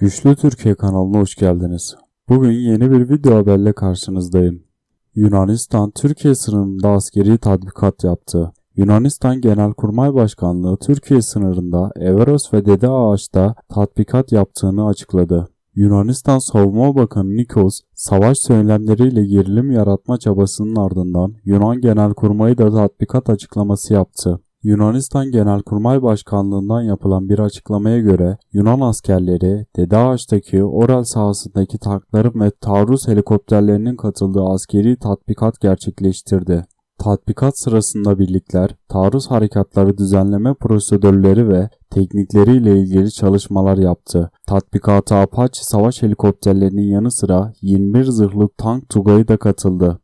Güçlü Türkiye kanalına hoş geldiniz. Bugün yeni bir video haberle karşınızdayım. Yunanistan Türkiye sınırında askeri tatbikat yaptı. Yunanistan Genelkurmay Başkanlığı Türkiye sınırında Everos ve Dede Ağaç'ta tatbikat yaptığını açıkladı. Yunanistan Savunma Bakanı Nikos, savaş söylemleriyle gerilim yaratma çabasının ardından Yunan Genelkurmay'ı da tatbikat açıklaması yaptı. Yunanistan Genelkurmay Başkanlığından yapılan bir açıklamaya göre Yunan askerleri Dede Ağaç'taki Oral sahasındaki tankların ve taarruz helikopterlerinin katıldığı askeri tatbikat gerçekleştirdi. Tatbikat sırasında birlikler taarruz harekatları düzenleme prosedürleri ve teknikleriyle ilgili çalışmalar yaptı. Tatbikata Apache savaş helikopterlerinin yanı sıra 21 zırhlı tank Tugayı da katıldı.